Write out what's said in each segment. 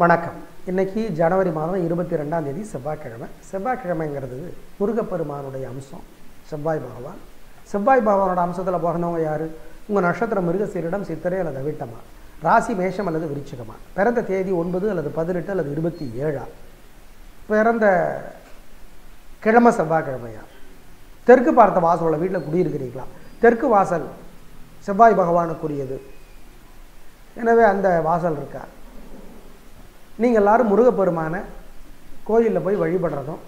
வணக்கம். இன்னைக்கு ஜனவரி மாதம் இருபத்தி ரெண்டாம் தேதி செவ்வாய்க்கிழமை. செவ்வாய்க்கிழமைங்கிறது முருகப்பெருமானுடைய அம்சம். செவ்வாய் பகவான். செவ்வாய் பகவானோட அம்சத்தில் பிறந்தவங்க யார்? உங்கள் நட்சத்திரம் மிருகசீரிடம் சித்திரை அல்லது விட்டமா ராசி மேஷம் அல்லது விருச்சிகமா? பிறந்த தேதி ஒன்பது அல்லது பதினெட்டு அல்லது இருபத்தி ஏழா? பிறந்த கிழமை செவ்வாய்க்கிழமையா? தெற்கு பார்த்த வாசலோட வீட்டில் குடியிருக்கிறீங்களா? தெற்கு வாசல் செவ்வாய் பகவானுக்குரியது. எனவே அந்த வாசல் இருக்கா? நீங்கள் எல்லாரும் முருகப்பெருமான கோயிலில் போய் வழிபடுறதும்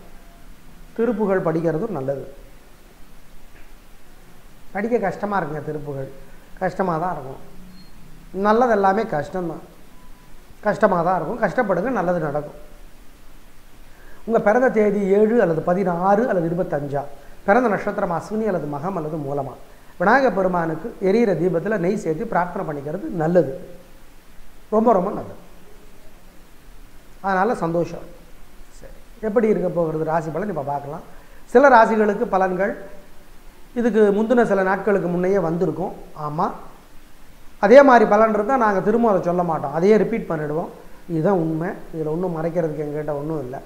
திருப்புகழ் படிக்கிறதும் நல்லது. படிக்க கஷ்டமாக இருக்குங்க திருப்புகழ் கஷ்டமாக தான் இருக்கும். நல்லது எல்லாமே கஷ்டம்தான். கஷ்டமாக தான் இருக்கும். கஷ்டப்படுங்க நல்லது நடக்கும். உங்கள் பிறந்த தேதி ஏழு அல்லது பதினாறு அல்லது இருபத்தஞ்சா? பிறந்த நட்சத்திரம் அஸ்வினி அல்லது மகம் அல்லது மூலமாக விநாயகர் பெருமானுக்கு எரியிற தீபத்தில் நெய் சேர்த்து பிரார்த்தனை பண்ணிக்கிறது நல்லது. ரொம்ப ரொம்ப நல்லது. அதனால் சந்தோஷம். சரி. எப்படி இருக்க போகிறது? ராசி பலன் இப்போ பார்க்கலாம். சில ராசிகளுக்கு பலன்கள் இதுக்கு முந்தின சில நாட்களுக்கு முன்னையே வந்திருக்கும். ஆமாம் அதே மாதிரி பலன் இருந்தால் நாங்கள் திரும்ப அதை சொல்ல மாட்டோம். அதையே ரிப்பீட் பண்ணிவிடுவோம் இதுதான் உண்மை. இதில் ஒன்றும் மறைக்கிறதுக்கு எங்கிட்ட ஒன்றும் இல்லை.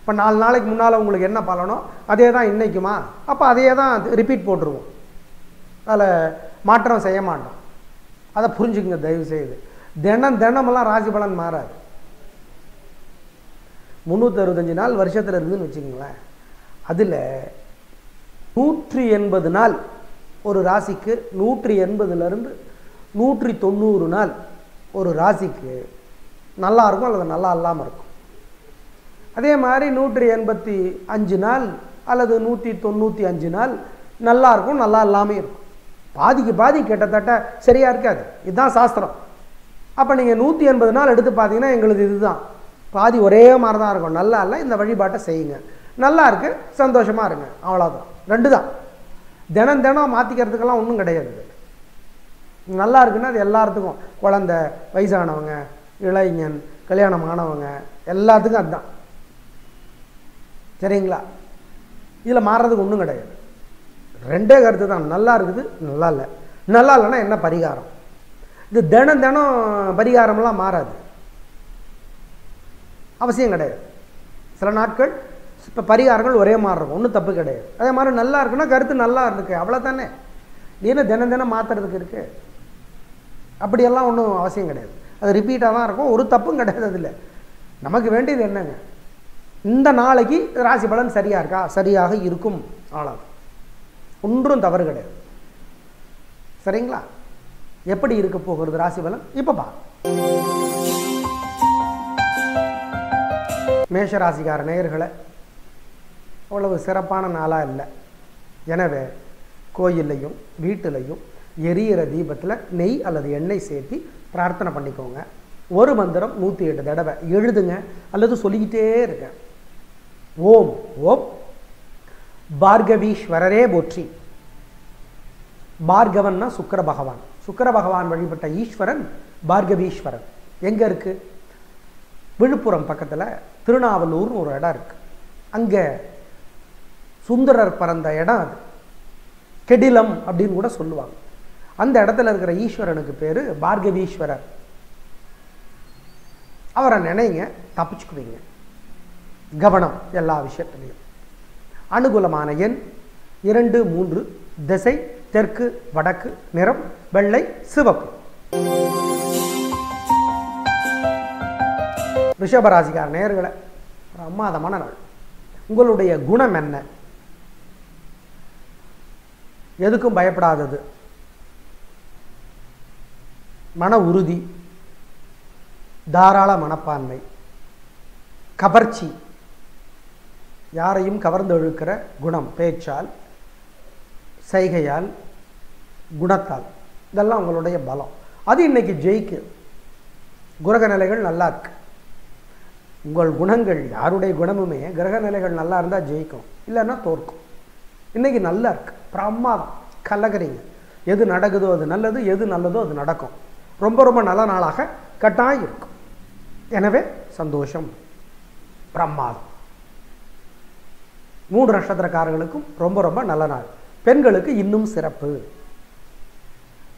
இப்போ நாலு நாளைக்கு முன்னால் உங்களுக்கு என்ன பலனோ அதே தான் இன்றைக்குமா அப்போ அதையே தான் ரிப்பீட் போட்டுருவோம். அதில் மாற்றம் செய்ய மாட்டோம். அதை புரிஞ்சுக்குங்க தயவு செய்து. தினம் தினமெல்லாம் ராசி பலன் மாறாது. முந்நூற்றி அறுபத்தஞ்சு நாள் வருஷத்தில் இருக்குதுன்னு வச்சுக்கோங்களேன். அதில் நூற்றி எண்பது நாள் ஒரு ராசிக்கு நூற்றி எண்பதுலேருந்து நூற்றி தொண்ணூறு நாள் ஒரு ராசிக்கு நல்லா இருக்கும் அல்லது நல்லா இல்லாமல் இருக்கும். அதே மாதிரி நூற்றி எண்பத்தி அஞ்சு நாள் அல்லது நூற்றி தொண்ணூற்றி அஞ்சு நாள் நல்லா இருக்கும் நல்லா இல்லாமல் இருக்கும். பாதிக்கு பாதி கிட்டத்தட்ட சரியாக இருக்காது. இதுதான் சாஸ்திரம். அப்போ நீங்கள் நூற்றி எண்பது நாள் எடுத்து பார்த்தீங்கன்னா எங்களுக்கு இதுதான். பாதி ஒரே மாதிரி தான் இருக்கும். நல்லா இல்லை இந்த வழிபாட்டை செய்யுங்க. நல்லா இருக்கு சந்தோஷமாக இருங்க. அவ்வளோதான் ரெண்டு தான் தினம் தினம் மாற்றிக்கிறதுக்கெல்லாம் ஒன்றும் கிடையாது. நல்லா இருக்குன்னா அது எல்லாத்துக்கும். குழந்த வயசானவங்க இளைஞன் கல்யாணம் ஆனவங்க எல்லாத்துக்கும் அதுதான். சரிங்களா? இதில் மாறுறதுக்கு ஒன்றும் கிடையாது. ரெண்டே கருத்து தான் நல்லா இருக்குது நல்லா இல்லை. நல்லா இல்லைன்னா என்ன பரிகாரம்? இது தினம் தினம் பரிகாரம்லாம் மாறாது. அவசியம் கிடையாது. சில நாட்கள் இப்போ பரிகாரங்கள் ஒரே மாதிரி இருக்கும். ஒன்றும் தப்பு கிடையாது. அதே மாதிரி நல்லா இருக்குன்னா கருத்து நல்லா இருக்கு. அவ்வளோதானே என்ன தினம் தினம் மாற்றுறதுக்கு இருக்குது அப்படியெல்லாம் ஒன்றும் அவசியம் கிடையாது. அது ரிப்பீட்டாக தான் இருக்கும். ஒரு தப்பும் கிடையாது அதில். நமக்கு வேண்டியது என்னங்க? இந்த நாளைக்கு ராசி பலன் சரியாக இருக்கா? சரியாக இருக்கும். ஆளாது ஒன்றும் தவறு கிடையாது. சரிங்களா? எப்படி இருக்க போகிறது ராசி பலன்? இப்போ பா மேஷராசிக்கார நேயர்களை அவ்வளவு சிறப்பான நாளாக இல்லை. எனவே கோயில்லையும் வீட்டிலையும் எரியிற தீபத்தில் நெய் அல்லது எண்ணெய் சேர்த்தி பிரார்த்தனை பண்ணிக்கோங்க. ஒரு மந்திரம் நூற்றி எட்டு தடவை எழுதுங்க அல்லது சொல்லிக்கிட்டே இருங்க. ஓம் ஓம். பார்கவீஸ்வரரே போற்றி. பார்கவன்னா சுக்கர பகவான். சுக்கர பகவான் வழிபட்ட ஈஸ்வரன் பார்கவீஸ்வரன். எங்கே இருக்குது விழுப்புரம் பக்கத்தில் திருநாவலூர்னு ஒரு இடம் இருக்கு. அங்கே சுந்தரர் பிறந்த இடம் அது. கெடிலம் அப்படின்னு கூட சொல்லுவாங்க. அந்த இடத்துல இருக்கிற ஈஸ்வரனுக்கு பேர் பார்கவீஸ்வரர். அவரை நினைங்க தப்பிச்சுக்குவீங்க. கவனம் எல்லா விஷயத்துலையும். அனுகூலமான எண் இரண்டு மூன்று திசை தெற்கு வடக்கு நிறம் வெள்ளை சிவப்பு. ரிஷபராசிக்கார நேர்களை பிரமாதமான நாள். உங்களுடைய குணம் என்ன? எதுக்கும் பயப்படாதது. மன உறுதி தாராள மனப்பான்மை கவர்ச்சி யாரையும் கவர்ந்து இழுக்கிற குணம் பேச்சால் செய்கையால் குணத்தால். இதெல்லாம் உங்களுடைய பலம். அது இன்னைக்கு ஜெயிக்கு. குரக நிலைகள் நல்லா இருக்கு. உங்கள் குணங்கள் யாருடைய குணமுமே கிரக நிலைகள் நல்லா இருந்தால் ஜெயிக்கும். இல்லைன்னா தோற்கும். இன்னைக்கு நல்லா இருக்கு. பிரமாதம் கலகிறீங்க எது நடக்குதோ அது நல்லது எது நல்லதோ அது நடக்கும். ரொம்ப ரொம்ப நல்ல நாளாக கட்டாயம் இருக்கும். எனவே சந்தோஷம். பிரமாதம் மூன்று நட்சத்திரக்காரர்களுக்கும் ரொம்ப ரொம்ப நல்ல நாள். பெண்களுக்கு இன்னும் சிறப்பு.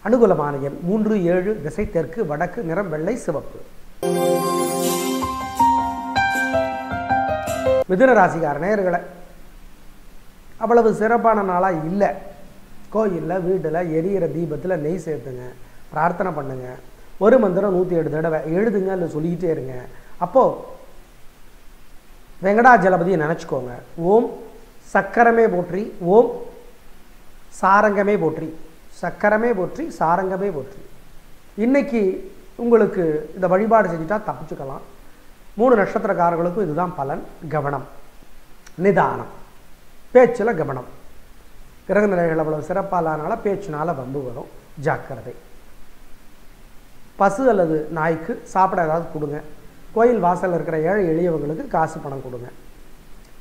அனுகூலமான எண் மூன்று ஏழு திசை தெற்கு வடக்கு நிறம் வெள்ளை சிவப்பு. மிதுன ராசிக்கார நேர்களை அவ்வளவு சிறப்பான நாளாக இல்லை. கோயிலில் வீட்டில் எரியிற தீபத்தில் நெய் சேர்த்துங்க பிரார்த்தனை பண்ணுங்க. ஒரு மந்திரம் நூற்றி எட்டு தடவை எழுதுங்க இல்லை சொல்லிக்கிட்டே இருங்க. அப்போது வெங்கடாஜலபதியை நினச்சிக்கோங்க. ஓம் சக்கரமே போற்றி ஓம் சாரங்கமே போற்றி சக்கரமே போற்றி சாரங்கமே போற்றி. இன்னைக்கு உங்களுக்கு இந்த வழிபாடு செஞ்சுட்டா தப்பிச்சுக்கலாம். மூணு நட்சத்திரக்காரர்களுக்கும் இதுதான் பலன். கவனம். நிதானம். பேச்சில் கவனம். கிரக நிலைகள் அவ்வளவு சிறப்பாலானால பேச்சுனால வம்பு வரும். ஜாக்கிரதை. பசு அல்லது நாய்க்கு சாப்பிட ஏதாவது கொடுங்க. கோயில் வாசலில் இருக்கிற ஏழை எளியவங்களுக்கு காசு பணம் கொடுங்க.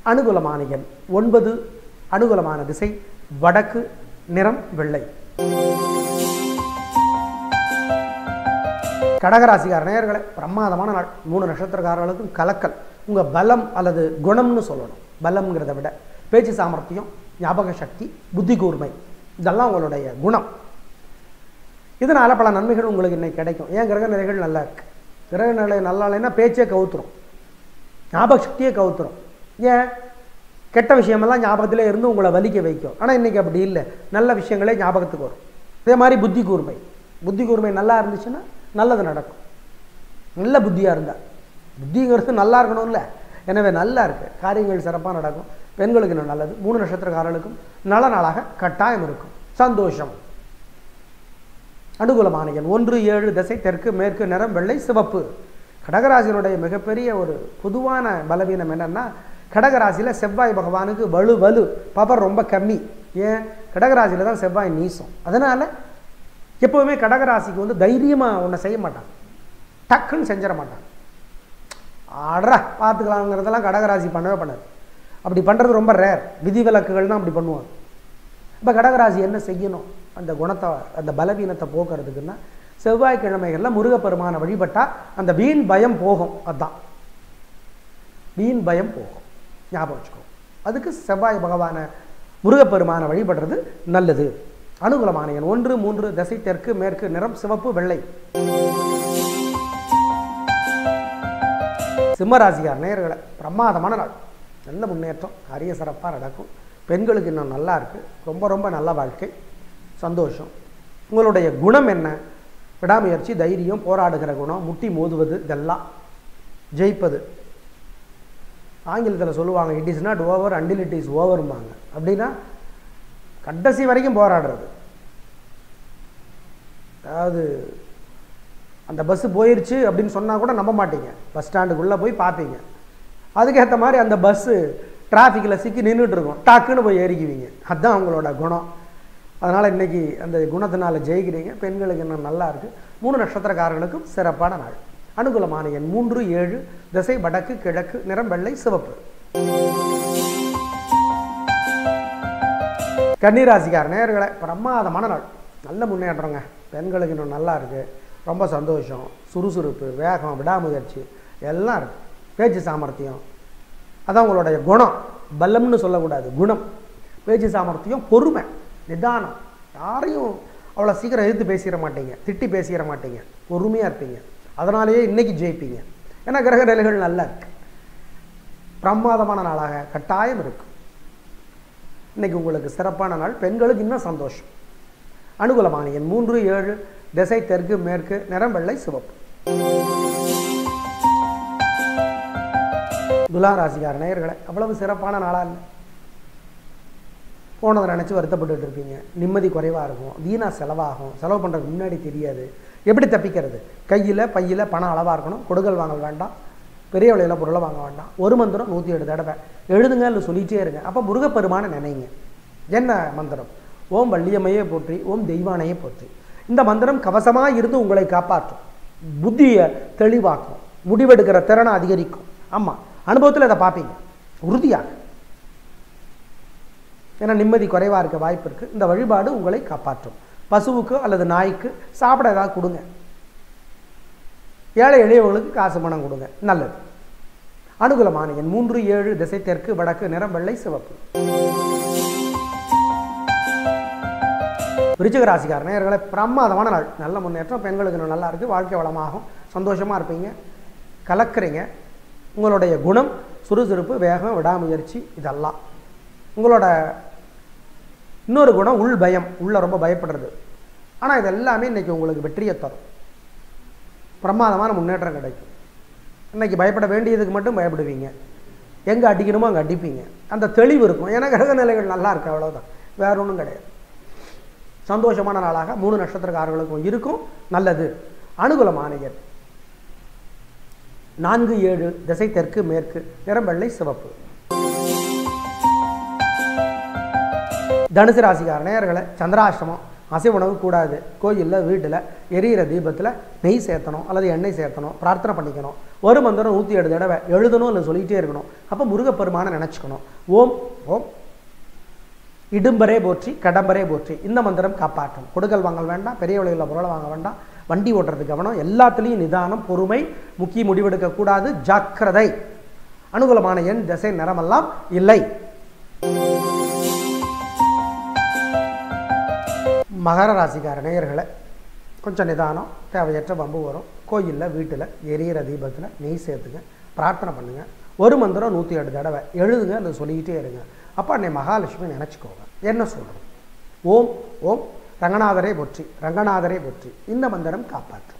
அனுகூலமான எண் ஒன்பது அனுகூலமான திசை. வடக்கு நிறம் வெள்ளை. கடகராசிக்கார நேயர்களே பிரமாதமான நாள். மூணு நட்சத்திரக்காரர்களுக்கும் கலக்கல். உங்கள் பலம் அல்லது குணம்னு சொல்லணும். பலம்ங்கிறத விட பேச்சு சாமர்த்தியம் ஞாபக சக்தி புத்தி கூர்மை இதெல்லாம் உங்களுடைய குணம். இதனால் பல நன்மைகள் உங்களுக்கு இன்னைக்கு கிடைக்கும். ஏன் கிரக நிலைகள் நல்லா இருக்கு? கிரக நிலை நல்லா இல்லைன்னா பேச்சே கவுத்துரும். ஞாபக சக்தியே கவுத்துரும். ஏன்? கெட்ட விஷயமெல்லாம் ஞாபகத்திலே இருந்து உங்களை வலிக்க வைக்கும். ஆனால் இன்றைக்கி அப்படி இல்லை. நல்ல விஷயங்களே ஞாபகத்துக்கு வரும். இதே மாதிரி புத்தி கூர்மை. புத்தி கூர்மை நல்லா இருந்துச்சுன்னா நல்லது நடக்கும். நல்ல புத்தியாக இருந்தால் புத்திங்கிறது நல்லா இருக்கணும்ல. எனவே நல்லா இருக்கு. காரியங்கள் சிறப்பாக நடக்கும். பெண்களுக்கு இன்னும் நல்லது. மூணு நட்சத்திரக்காரர்களுக்கும் நல்ல நாளாக கட்டாயம் இருக்கும். சந்தோஷம். அனுகூலமான எண் ஒன்று ஏழு திசை தெற்கு மேற்கு நிறம் வெள்ளை சிவப்பு. கடகராசியினுடைய மிகப்பெரிய ஒரு பொதுவான பலவீனம் என்னன்னா கடகராசியில் செவ்வாய் பகவானுக்கு வலு வலு பவர் ரொம்ப கம்மி. ஏன்? கடகராசியில் தான் செவ்வாய் நீசம். அதனால் எப்போவுமே கடகராசிக்கு வந்து தைரியமாக ஒன்றை செய்ய மாட்டான். டக்குன்னு செஞ்சிட மாட்டான். ஆடுறா பார்த்துக்கலாங்கிறதெல்லாம் கடகராசி பண்ணவே பண்ணாது. அப்படி பண்ணுறது ரொம்ப ரேர் விதிவிலக்குகள் அப்படி பண்ணுவாங்க. இப்போ கடகராசி என்ன செய்யணும்? அந்த குணத்தை அந்த பலவீனத்தை போக்குறதுக்குன்னா செவ்வாய்க்கிழமைகளில் முருகப்பெருமானை வழிபட்டால் அந்த வீண் பயம் போகும். அதுதான் வீண் பயம் போகும். ஞாபகம் வச்சுக்கோ. அதுக்கு செவ்வாய் பகவானை முருகப்பெருமானை வழிபடுறது நல்லது. அனுகூலமான எண் ஒன்று மூன்று திசை தெற்கு மேற்கு நிறம் சிவப்பு வெள்ளை. சிம்மராசிகார் நேர்களை பிரமாதமான நாள். நல்ல முன்னேற்றம் அரிய சிறப்பாக நடக்கும். பெண்களுக்கு இன்னும் நல்லா இருக்குது ரொம்ப ரொம்ப நல்ல வாழ்க்கை சந்தோஷம். உங்களுடைய குணம் என்ன? விடாமுயற்சி தைரியம் போராடுகிற குணம் முட்டி மோதுவது இதெல்லாம் ஜெயிப்பது. ஆங்கிலத்தில் சொல்லுவாங்க it is not over until it is ஓவரும்பாங்க அப்படின்னா கடைசி வரைக்கும் போராடுறது. அதாவது அந்த பஸ்ஸு போயிடுச்சு அப்படின்னு சொன்னால் கூட நம்ப மாட்டீங்க. பஸ் ஸ்டாண்டுக்குள்ளே போய் பார்ப்பீங்க அதுக்கேற்ற மாதிரி அந்த பஸ்ஸு டிராஃபிக்கில் சிக்கி நின்றுட்டு இருக்கும். டக்குன்னு போய் ஏறிக்குவீங்க. அதுதான் அவங்களோட குணம். அதனால் இன்றைக்கி அந்த குணத்தினால ஜெயிக்கிறீங்க. பெண்களுக்கு இன்னும் நல்லா இருக்குது மூணு நட்சத்திரக்காரர்களுக்கும் சிறப்பான நாள். அனுகூலமான எண் மூன்று ஏழு திசை வடக்கு கிழக்கு நிறம் வெள்ளை சிவப்பு. கன்னிராசிக்கார நேர்களை பிரமாதமான நாள். நல்ல முன்னேற்றங்க. பெண்களுக்கு இன்னும் நல்லா இருக்குது ரொம்ப சந்தோஷம். சுறுசுறுப்பு வேகம் விடாமுயற்சி எல்லாம் இருக்குது பேச்சு சாமர்த்தியம். அதான் உங்களுடைய குணம். பலம்னு சொல்லக்கூடாது. குணம். பேச்சு சாமர்த்தியம் பொறுமை நிதானம். யாரையும் அவ்வளோ சீக்கிரம் எதிர்த்து பேசிட மாட்டீங்க. திட்டி பேசிட மாட்டீங்க. பொறுமையாக இருப்பீங்க. அதனாலேயே இன்றைக்கி ஜெயிப்பீங்க. ஏன்னா கிரக நிலைகள் நல்லா இருக்குது பிரமாதமான நாளாக கட்டாயம் இருக்குது இன்றைக்கி உங்களுக்கு சிறப்பான நாள். பெண்களுக்கு இன்னும் சந்தோஷம். அனுகூலமான. எண் மூன்று ஏழு. திசை தெற்கு மேற்கு நிறம் வெள்ளை சிவப்பு. துலா ராசிக்கார நேயர்களை அவ்வளவு சிறப்பான நாளாக இல்லை. போனதை நினச்சி வருத்தப்பட்டுட்டு இருப்பீங்க. நிம்மதி குறைவாக இருக்கும். வீணாக செலவாகும். செலவு பண்ணுறதுக்கு முன்னாடி தெரியாது. எப்படி தப்பிக்கிறது? கையில் பையில் பணம் அளவாக இருக்கணும். கொடுக்கல் வாங்கல் வேண்டாம். பெரிய விலையில் பொருளை வாங்க வேண்டாம். ஒரு மந்திரம் நூற்றி ஏழு தடவை. எழுதுங்க இல்லை சொல்லிகிட்டே இருங்க. அப்போ முருகப்பெருமானை நினைங்க. என்ன மந்திரம்? ஓம் வள்ளியம்மையே போற்றி ஓம் தெய்வானையே போற்றி. இந்த மந்திரம் கவசமாக இருந்து உங்களை காப்பாற்றும். புத்தியை தெளிவாக்கும். முடிவெடுக்கிற திறனை அதிகரிக்கும். ஆமாம் அனுபவத்தில் இதை பார்ப்பீங்க. உறுதியாக. ஏன்னா நிம்மதி குறைவாக இருக்க வாய்ப்பு இருக்குது இந்த வழிபாடு உங்களை காப்பாற்றும். பசுவுக்கு அல்லது நாய்க்கு சாப்பிட ஏதாவது கொடுங்க. ஏழை எளியவர்களுக்கு காசு பணம் கொடுங்க. நல்லது. அனுகூலமான எண் மூன்று ஏழு திசை தெற்கு வடக்கு நிறம் வெள்ளை சிவப்பு. விருச்சிகராசிக்கார நேர்களை பிரமாதமான நாள். நல்ல முன்னேற்றம் பெண்களுக்கு இன்னும் நல்லா இருக்குது வாழ்க்கை வளமாகும். சந்தோஷமாக இருப்பீங்க. கலக்குறீங்க. உங்களுடைய குணம் சுறுசுறுப்பு வேகம் விடாமுயற்சி இதெல்லாம். உங்களோட இன்னொரு குணம் உள் பயம். உள்ளே ரொம்ப பயப்படுறது. ஆனால் இது எல்லாமே உங்களுக்கு வெற்றியை தரும். பிரமாதமான முன்னேற்றம் கிடைக்கும். இன்றைக்கி பயப்பட வேண்டியதுக்கு மட்டும் பயப்படுவீங்க. எங்கே அடிக்கணுமோ அங்கே அடிப்பீங்க. அந்த தெளிவு இருக்கும். ஏன்னா கிரக நிலைகள் நல்லா இருக்கு அவ்வளோதான் வேற ஒன்றும் கிடையாது. சந்தோஷமான நாளாக மூணு நட்சத்திரக்காரர்களுக்கும் இருக்கும். நல்லது. அனுகூலமானியர் நான்கு ஏழு திசை தெற்கு மேற்கு. நிறம் வெள்ளை சிவப்பு. தனுசு ராசிக்கார நேயர்களை சந்திராஷ்டமம். அசை உணவு கூடாது கோயிலில் வீட்டில் எரியிற தீபத்தில் நெய் சேர்த்தணும் அல்லது எண்ணெய் சேர்த்தணும் பிரார்த்தனை பண்ணிக்கணும். ஒரு மந்திரம் நூற்றி ஏழு தடவை எழுதணும் இல்லை சொல்லிகிட்டே இருக்கணும். அப்போ முருகப்பெருமானை நினச்சிக்கணும். ஓம் ஓம். இடும்பரே போற்றி கடம்பரே போற்றி. இந்த மந்திரம் காப்பாற்றும். கொடுக்கல் வாங்கல் வேண்டாம் பெரிய விலையில் பொருளை வாங்க வேண்டாம். வண்டி ஓட்டுறது கவனம். எல்லாத்துலேயும் நிதானம் பொறுமை முக்கிய முடிவெடுக்கக்கூடாது ஜாக்கிரதை. அனுகூலமான எண் திசை நிறமெல்லாம் இல்லை. மகர ராசிக்கார நேயர்களை. கொஞ்சம் நிதானம் தேவையற்ற வம்பு வரும். கோயிலில் வீட்டில் எரியிற தீபத்தில் நெய் சேர்த்துங்க பிரார்த்தனை பண்ணுங்கள் ஒரு மந்திரம் நூற்றி எட்டு தடவை. எழுதுங்க அதை சொல்லிக்கிட்டே இருங்க. அப்போ அன்னை மகாலட்சுமி நினச்சிக்கோங்க. என்ன சொல்கிறோம் ஓம் ஓம் ரங்கநாதரே போற்றி ரங்கநாதரே போற்றி. இந்த மந்திரம் காப்பாற்று.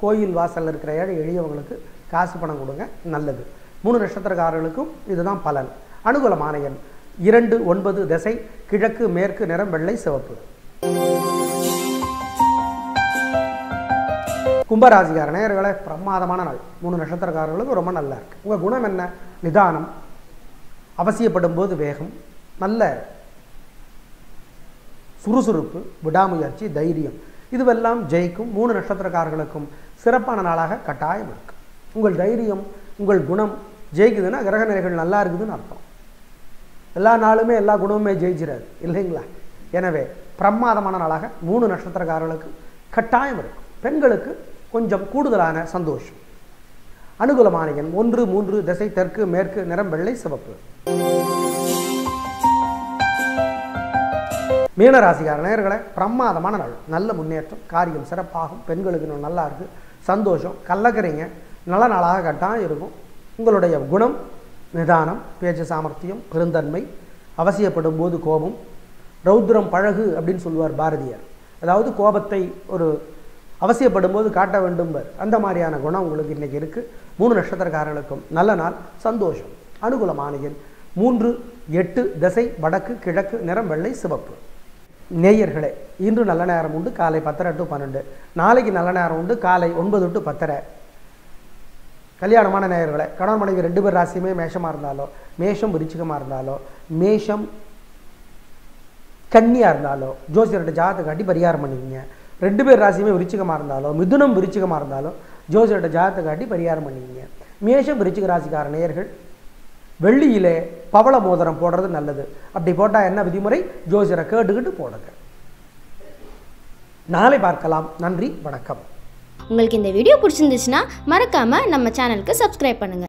கோயில் வாசலில் இருக்கிற ஏழை எளியவங்களுக்கு காசு பணம் கொடுங்க நல்லது. மூணு நட்சத்திரக்காரர்களுக்கும் இதுதான் பலன். அனுகூலமான எண். இரண்டு ஒன்பது திசை கிழக்கு மேற்கு நிறம் வெள்ளை சிவப்பு. கும்பராசிக்கார நேயர்களே பிரமாதமான நாள். மூணு நட்சத்திரக்காரர்களுக்கு ரொம்ப நல்லா இருக்கு. உங்கள் குணம் என்ன? நிதானம் அவசியப்படும் போது வேகம் நல்ல சுறுசுறுப்பு விடாமுயற்சி தைரியம். இதுவெல்லாம் ஜெயிக்கும் மூணு நட்சத்திரக்காரர்களுக்கும் சிறப்பான நாளாக கட்டாயம் இருக்கு. உங்கள் தைரியம் உங்கள் குணம் ஜெயிக்குதுன்னா கிரக நிலைகள் நல்லா இருக்குதுன்னு அர்த்தம். எல்லா நாளுமே எல்லா குணமுமே ஜெயிச்சிடாது. இல்லைங்களா? எனவே பிரமாதமான நாளாக மூணு நட்சத்திரக்காரர்களுக்கு கட்டாயம் இருக்கும். பெண்களுக்கு கொஞ்சம் கூடுதலான சந்தோஷம். அனுகூலமான எண் ஒன்று மூன்று திசை தெற்கு மேற்கு நிறம் வெள்ளை சிவப்பு. மீனராசிக்கார நேர்களை பிரமாதமான நாள். நல்ல முன்னேற்றம் காரியம் சிறப்பாகும் பெண்களுக்கு இன்னும் நல்லா இருக்கு. சந்தோஷம் கள்ளக்கரைங்க நல்ல நாளாக கட்டாயம் இருக்கும். உங்களுடைய குணம் நிதானம் பேச்சு சாமர்த்தியம் பெருந்தன்மை அவசியப்படும் போது கோபம் ரௌத்ரம் பழகு அப்படின்னு சொல்லுவார் பாரதியார். அதாவது கோபத்தை ஒரு அவசியப்படும் போது காட்ட வேண்டும் அந்த மாதிரியான குணம் உங்களுக்கு இன்றைக்கி இருக்குது மூணு நட்சத்திரக்காரர்களுக்கும் நல்ல நாள் சந்தோஷம். அனுகூலமான எண் மூன்று எட்டு திசை வடக்கு கிழக்கு நிறம் வெள்ளை சிவப்பு. நேயர்களே இன்று நல்ல நேரம் உண்டு காலை பத்தரை டு பன்னெண்டு. நாளைக்கு நல்ல நேரம் உண்டு காலை ஒன்பது டு பத்தரை. கல்யாணமான நேயர்களே கணவன் மனைவி ரெண்டு பேர் ராசியுமே மேஷமாக இருந்தாலோ மேஷம் விருச்சிகமாக இருந்தாலோ மேஷம் கன்னியாக இருந்தாலோ ஜோசியர்கிட்ட ஜாதத்தை காட்டி பரிகாரம் பண்ணுவீங்க ரெண்டு பேர் ராசியுமே விருச்சிகமாக இருந்தாலோ மிதுனம் விருச்சிகமாக இருந்தாலும் ஜோசியர்கிட்ட ஜாதத்தை காட்டி பரிகாரம் பண்ணுவீங்க மேஷம் விருச்சிக ராசிக்கார நேயர்கள் வெள்ளியிலே பவள மோதிரம் போடுறது நல்லது. அப்படி போட்டால் என்ன விதிமுறை? ஜோசியரை கேட்டுக்கிட்டு போடுங்க. நாளை பார்க்கலாம். நன்றி வணக்கம். உங்களுக்கு இந்த வீடியோ பிடிச்சிருந்துச்சுன்னா மறக்காமல் நம்ம சேனலுக்கு சப்ஸ்கிரைப் பண்ணுங்கள்